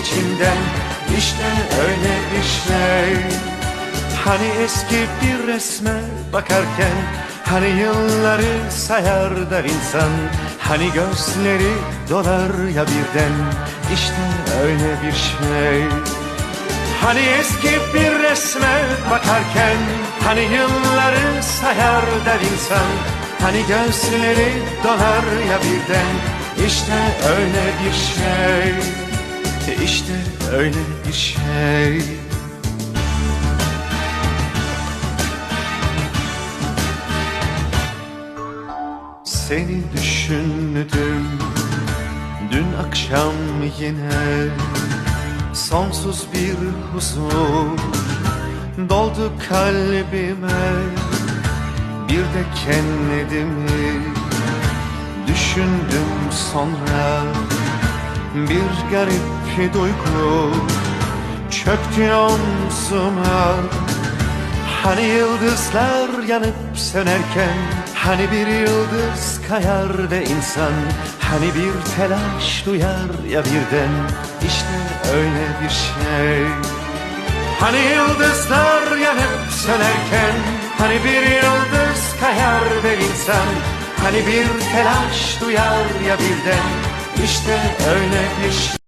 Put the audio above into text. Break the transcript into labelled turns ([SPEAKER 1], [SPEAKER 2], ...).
[SPEAKER 1] içinden işte öyle bir şey. Hani eski bir resme bakarken Hani yılları sayar der insan. Hani gözleri dolar ya birden işte öyle bir şey. Hani eski bir resme bakarken Hani yılları sayar der insan. Hani gözleri dolar ya birden İşte öyle bir şey İşte öyle bir şey. Seni düşündüm Dün akşam yine. Sonsuz bir huzur Doldu kalbime. Bir de kendimi Düşündüm sonra. Bir garip duygu Çöktü omzuma. Hani yıldızlar yanıp sönerken Hani bir yıldız kayar ve insan Hani bir telaş duyar ya birden. İşte öyle bir şey. Hani yıldızlar yanıp sönerken Hani bir yıldız kayar ve insan Hani bir telaş duyar ya birden. İşte öyle bir şey